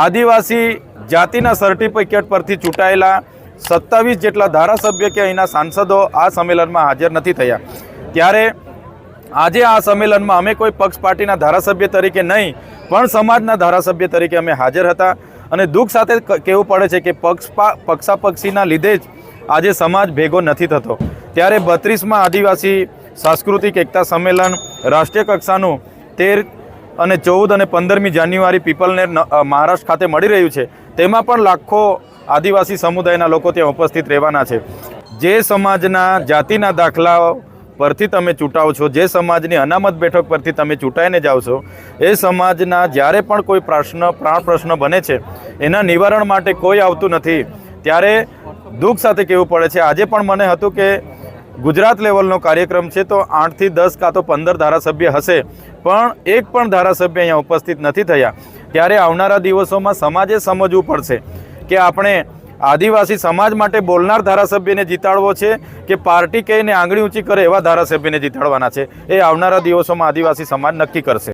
આદિવાસી જાતિના સર્ટિફિકેટ પરથી ચૂંટાયેલા સત્તાવીસ જેટલા ધારાસભ્ય કે અહીંના સાંસદો આ સંમેલનમાં હાજર નથી થયા. ત્યારે આજે આ સંમેલનમાં અમે કોઈ પક્ષ પાર્ટીના ધારાસભ્ય તરીકે નહીં, પણ સમાજના ધારાસભ્ય તરીકે અમે હાજર હતા. અને દુઃખ સાથે કહેવું પડે છે કે પક્ષ પક્ષાપક્ષીના લીધે જ આજે સમાજ ભેગો નથી થતો. ત્યારે બત્રીસમાં આદિવાસી સાંસ્કૃતિક એકતા સંમેલન રાષ્ટ્રીય કક્ષાનું તેર અને ચૌદ અને પંદરમી જાન્યુઆરી પીપલને મહારાષ્ટ્ર ખાતે મળી રહ્યું છે. તેમાં પણ લાખો આદિવાસી સમુદાયના લોકો ત્યાં ઉપસ્થિત રહેવાના છે. જે સમાજના જાતિના દાખલાઓ પરથી તમે ચૂંટાવ છો, જે સમાજની અનામત બેઠક પરથી તમે ચૂંટાઈને જાઓ છો, એ સમાજના જ્યારે પણ કોઈ પ્રશ્ન, પ્રાણ પ્રશ્ન બને છે, એના નિવારણ માટે કોઈ આવતું નથી. ત્યારે દુઃખ સાથે કહેવું પડે છે. આજે પણ મને હતું કે ગુજરાત લેવલનો કાર્યક્રમ છે તો આઠથી દસ કાં તો પંદર ધારાસભ્ય હશે. પણ એક પણ ધારાસભ્ય અહીંયા ઉપસ્થિત નથી થયા. ત્યારે આવનારા દિવસોમાં સમાજે સમજવું પડશે કે આપણે આદિવાસી સમાજ માટે બોલનાર ધારાસભ્યને જીતાડવો છે કે પાર્ટી કહીને આંગળી ઊંચી કરે એવા ધારાસભ્યને જીતાડવાના છે. એ આવનારા દિવસોમાં આદિવાસી સમાજ નક્કી કરશે.